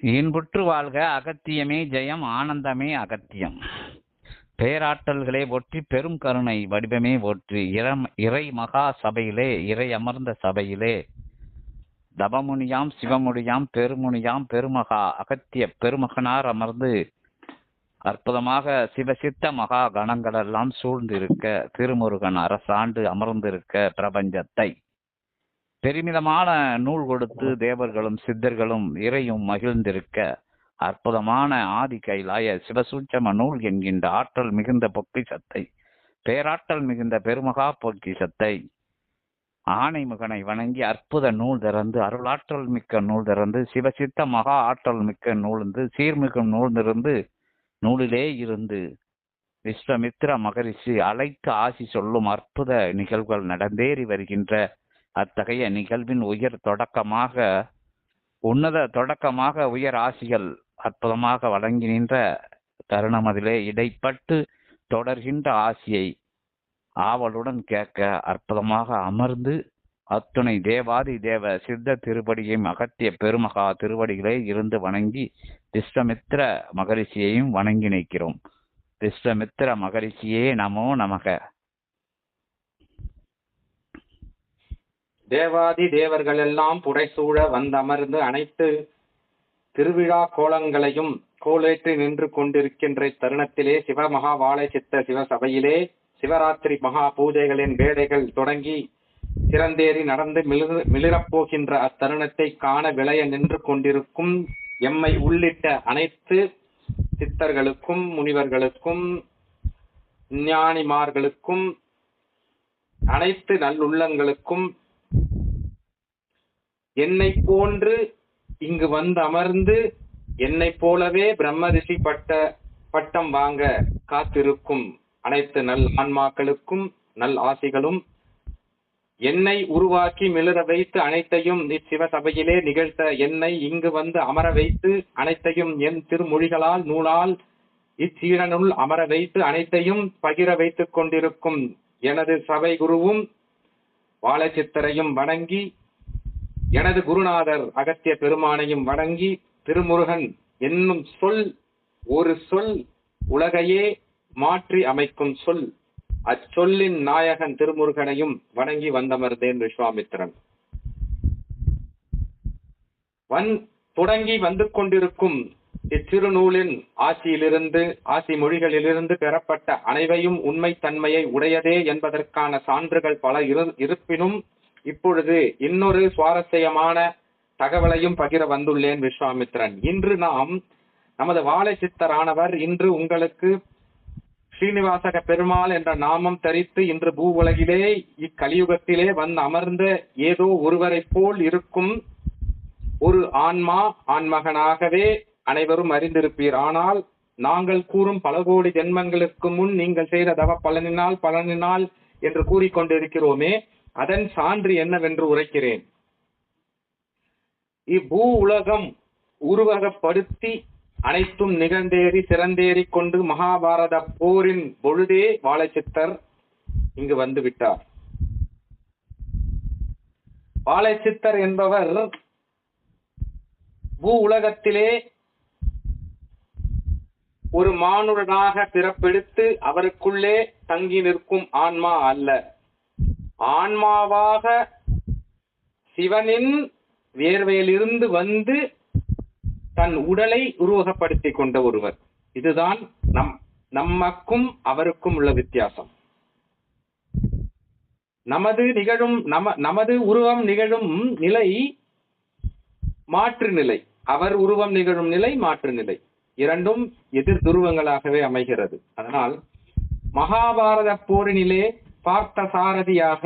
இன்புற்று வாழ்க அகத்தியமே ஜெயம் ஆனந்தமே அகத்தியம். பேராற்றல்களே போற்றி பெரும் கருணை வடிவமே போற்றி இரம் இறை மகா சபையிலே இறை அமர்ந்த சபையிலே. தபமுனியாம் சிவமுனியாம் பெருமுனியாம் பெருமகா அகத்திய பெருமகனார் அமர்ந்து அற்புதமாக சிவசித்த மகா கணங்களெல்லாம் சூழ்ந்திருக்க திருமுருகன் அரசாண்டு அமர்ந்திருக்க பிரபஞ்சத்தை. பெருமிதமான நூல் கொடுத்து தேவர்களும் சித்தர்களும் இறையும் மகிழ்ந்திருக்க அற்புதமான ஆதி கைலாய சிவசூட்சம நூல் என்கின்ற ஆற்றல் மிகுந்த பொக்கிசத்தை பேராற்றல் மிகுந்த பெருமகா பொக்கிஷத்தை ஆணைமுகனை வணங்கி அற்புத நூல் திறந்து அருளாற்றல் மிக்க நூல் திறந்து சிவசித்த மகா ஆற்றல் மிக்க நூலிருந்து சீர்மிகும் நூல் திறந்து நூலிலே இருந்து விஸ்வமித்ர மகரிஷி அழைத்து ஆசி சொல்லும் அற்புத நிகழ்வுகள் நடந்தேறி வருகின்ற அத்தகைய நிகழ்வின் உயர் தொடக்கமாக உன்னத தொடக்கமாக உயர் ஆசிகள் அற்புதமாக வழங்கி நின்ற தருணமதிலே இடைப்பட்டு தொடர்கின்ற ஆசியை ஆவலுடன் கேட்க அற்புதமாக அமர்ந்து அத்துணை தேவாதி தேவ சித்த திருப்படியையும் அகத்திய பெருமகா திருவடிகளே இருந்து வணங்கி விஸ்வமித்ர மகரிஷியையும் வணங்கி நிற்கிறோம். விஸ்வமித்ர மகரிஷியே நமோ நமக. தேவாதி தேவர்கள் எல்லாம் புடைசூழ வந்தமர்ந்து அனைத்து திருவிழா கோலங்களையும் கோலேற்றி நின்று கொண்டிருக்கின்ற தருணத்திலே சிவமகா வாழை சித்த சிவசபையிலே சிவராத்திரி மகா பூஜைகளின் வேலைகள் தொடங்கி சிறந்தேறி நடந்து மிளிர் மிளிரப் போகின்ற அத்தருணத்தை காண விளைய நின்று கொண்டிருக்கும் எம்மை உள்ளிட்ட அனைத்து சித்தர்களுக்கும் முனிவர்களுக்கும் ஞானிமார்களுக்கும் அனைத்து நல்லுள்ளங்களுக்கும் என்னை போன்று இங்கு வந்து அமர்ந்து என்னை போலவே பிரம்ம ரிஷி பட்ட பட்டம் வாங்க காத்திருக்கும் அனைத்து நல் ஆன்மாக்களுக்கும் நல் ஆசிகளும் என்னை உருவாக்கி மிளற வைத்து அனைத்தையும் இச்சிவசபையிலே நிகழ்த்த என்னை இங்கு வந்து அமர வைத்து அனைத்தையும் என் திருமொழிகளால் நூலால் இச்சீரனுள் அமர வைத்து அனைத்தையும் பகிர வைத்துக் கொண்டிருக்கும் எனது சபை குருவும் வாழச்சித்தரையும் வணங்கி எனது குருநாதர் அகத்திய பெருமானையும் வணங்கி திருமுருகன் என்னும் சொல் ஒரு சொல் உலகையே மாற்றி அமைக்கும் சொல். அச்சொல்லின் நாயகன் திருமுருகனையும் வணங்கி வந்தமர்ந்தேன் விஸ்வாமித்திரன். வன் தொடங்கி வந்து கொண்டிருக்கும் இச்சிறுநூலின் ஆசியிலிருந்து ஆசி மொழிகளிலிருந்து பெறப்பட்ட அனைவையும் உண்மை தன்மையை உடையதே என்பதற்கான சான்றுகள் பல இரு- இருப்பினும் இப்பொழுது இன்னொரு சுவாரஸ்யமான தகவலையும் பகிர வந்துள்ளேன் விஸ்வாமித்திரன் இன்று நாம் நமது வாழை சித்தரானவர் இன்று உங்களுக்கு ஸ்ரீனிவாசக பெருமாள் என்ற நாமம் தரித்து இன்று பூ உலகிலே இக்கலியுகத்திலே வந்து அமர்ந்த ஏதோ ஒருவரைப் போல் இருக்கும் ஒரு ஆன்மா ஆண்மகனாகவே அனைவரும் அறிந்திருப்பீர். ஆனால் நாங்கள் கூறும் பல கோடி ஜென்மங்களுக்கு முன் நீங்கள் செய்த தவ பலனினால் பலனினால் என்று கூறிக்கொண்டிருக்கிறோமே அதன் சான்று என்னவென்று உரைக்கிறேன். இப்பூ உலகம் உருவகப்படுத்தி அனைத்தும் நிகழ்ந்தேறி சிறந்தேறி கொண்டு மகாபாரத போரின் பொழுதே வாழைச்சித்தர் இங்கு வந்து விட்டார் வாழைச்சித்தர் என்பவர் பூ உலகத்திலே ஒரு மானுடனாக பிறப்பெடுத்து அவருக்குள்ளே தங்கி நிற்கும் ஆன்மா அல்ல. ஆன்மாவாக சிவனின் வேர்வையிலிருந்து வந்து தன் உடலை உருவகப்படுத்திக் கொண்ட ஒருவர். இதுதான் நம் நமக்கும் அவருக்கும் உள்ள வித்தியாசம். நமது நிகழும் நம நமது உருவம் நிகழும் நிலை மாற்று நிலை. அவர் உருவம் நிகழும் நிலை மாற்று நிலை. இரண்டும் எதிர் துருவங்களாகவே அமைகிறது. அதனால் மகாபாரத போரினிலே பார்த்த சாரதியாக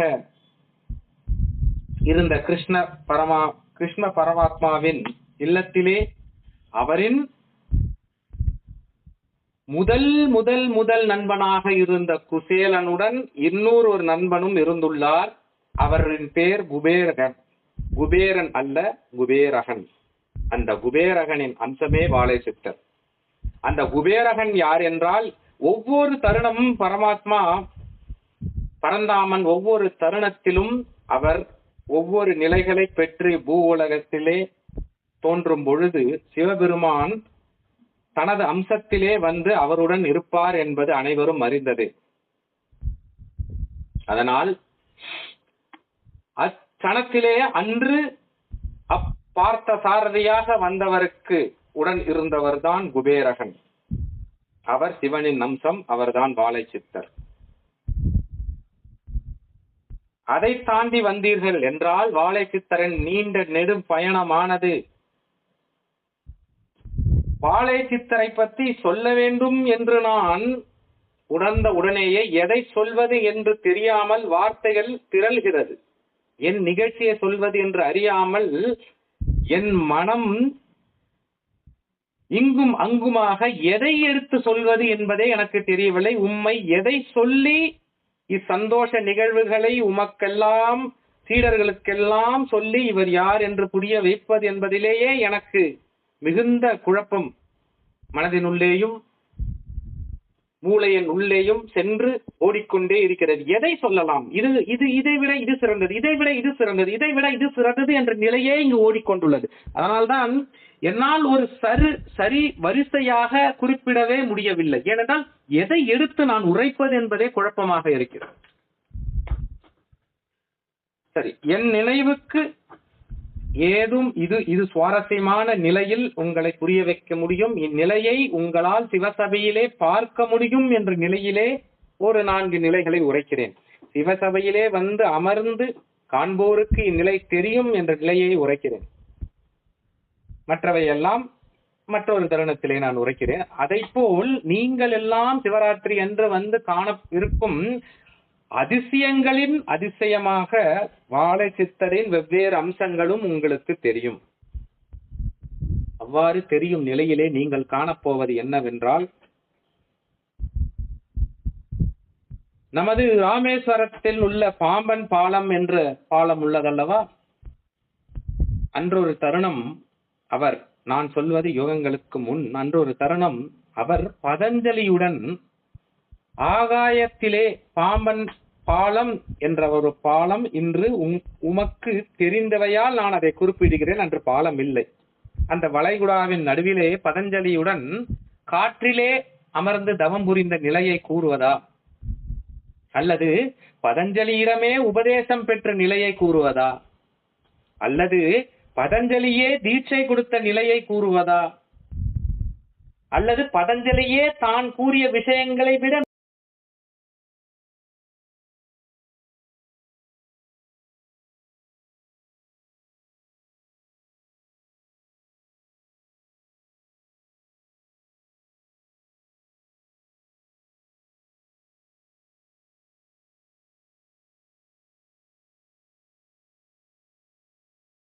இருந்த கிருஷ்ண பரமா கிருஷ்ண பரமாத்மாவின் இல்லத்திலே அவரின் முதல் முதல் முதல் நண்பனாக இருந்த குசேலனுடன் இன்னொரு ஒரு நண்பனும் இருந்துள்ளார். அவரின் பேர் குபேரகன். குபேரன் அல்ல குபேரகன். அந்த குபேரகனின் அம்சமே வாழை சித்தர் அந்த குபேரகன் யார் என்றால் ஒவ்வொரு தருணமும் பரமாத்மா பரந்தாமன் ஒவ்வொரு தருணத்திலும் அவர் ஒவ்வொரு நிலைகளை பெற்று பூ உலகத்திலே தோன்றும் பொழுது சிவபெருமான் தனது அம்சத்திலே வந்து அவருடன் இருப்பார் என்பது அனைவரும் அறிந்தது. அதனால் அச்சணத்திலே அன்று அப்பார்த்த சாரதியாக வந்தவருக்கு உடன் இருந்தவர்தான் குபேரகன். அவர் சிவனின் அம்சம் அவர்தான் வாழை சித்தர் அதை தாண்டி வந்தீர்கள் என்றால் வாழை சித்தரின் நீண்ட நெடும் பயணமானது. வாழை சித்தரை பற்றி சொல்ல வேண்டும் என்று நான் உணர்ந்த உடனேயே எதை சொல்வது என்று தெரியாமல் வார்த்தைகள் திரள்கிறது. என் நிகழ்ச்சியை சொல்வது என்று அறியாமல் என் மனம் இங்கும் அங்குமாக எதை எடுத்து சொல்வது என்பதே எனக்கு தெரியவில்லை. உம்மை எதை சொல்லி இச்சந்தோஷ நிகழ்வுகளை உமக்கெல்லாம் சீடர்களுக்கெல்லாம் சொல்லி இவர் யார் என்று புரிய வைப்பது என்பதிலேயே எனக்கு மிகுந்த குழப்பம். மனதினுள்ளேயும் மூளையின் உள்ளேயும் சென்று ஓடிக்கொண்டே இருக்கிறது. எதை சொல்லலாம்? இது இது இதை விட இது சிறந்தது இதை விட இது சிறந்தது இதை விட இது சிறந்தது என்ற நிலையே இங்கு ஓடிக்கொண்டுள்ளது. அதனால்தான் என்னால் ஒரு சரு சரி வரிசையாக குறிப்பிடவே முடியவில்லை. ஏனென்றால் எதை எடுத்து நான் உரைப்பது என்பதே குழப்பமாக இருக்கிறது. சரி என் நினைவுக்கு ஏதும் இது இது சுவாரஸ்யமான நிலையில் உங்களை புரிய வைக்க முடியும். இந்நிலையை உங்களால் சிவசபையிலே பார்க்க முடியும் என்ற நிலையிலே ஒரு நான்கு நிலைகளை உரைக்கிறேன். சிவசபையிலே வந்து அமர்ந்து காண்போருக்கு இந்நிலை தெரியும் என்ற நிலையை உரைக்கிறேன். மற்றவை எல்லாம் மற்றொரு தருணத்திலே நான் உரைக்கிறேன். அதை போல் நீங்கள் எல்லாம் சிவராத்திரி என்று வந்து காண இருக்கும் அதிசயங்களின் அதிசயமாக வாழை சித்தரின் வெவ்வேறு அம்சங்களும் உங்களுக்கு தெரியும். அவ்வாறு தெரியும் நிலையிலே நீங்கள் காணப்போவது என்னவென்றால் நமது ராமேஸ்வரத்தில் உள்ள பாம்பன் பாலம் என்ற பாலம் உள்ளதல்லவா? அன்றொரு தருணம் அவர் நான் சொல்வது யோகங்களுக்கு முன் அன்றொரு தருணம். அவர் பதஞ்சலியுடன் ஆகாயத்திலே பாம்பன் பாலம் என்ற ஒரு பாலம் இன்று உமக்கு தெரிந்தவையால் நான் அதை குறிப்பிடுகிறேன் அன்று பாலம் இல்லை. அந்த வளைகுடாவின் நடுவிலே பதஞ்சலியுடன் காற்றிலே அமர்ந்து தவம் புரிந்த நிலையை கூறுவதா? அல்லது பதஞ்சலியிடமே உபதேசம் பெற்ற நிலையை கூறுவதா? அல்லது பதஞ்சலியே தீட்சை கொடுத்த நிலையை கூறுவதா? அல்லது பதஞ்சலியே தான் கூறிய விஷயங்களை விட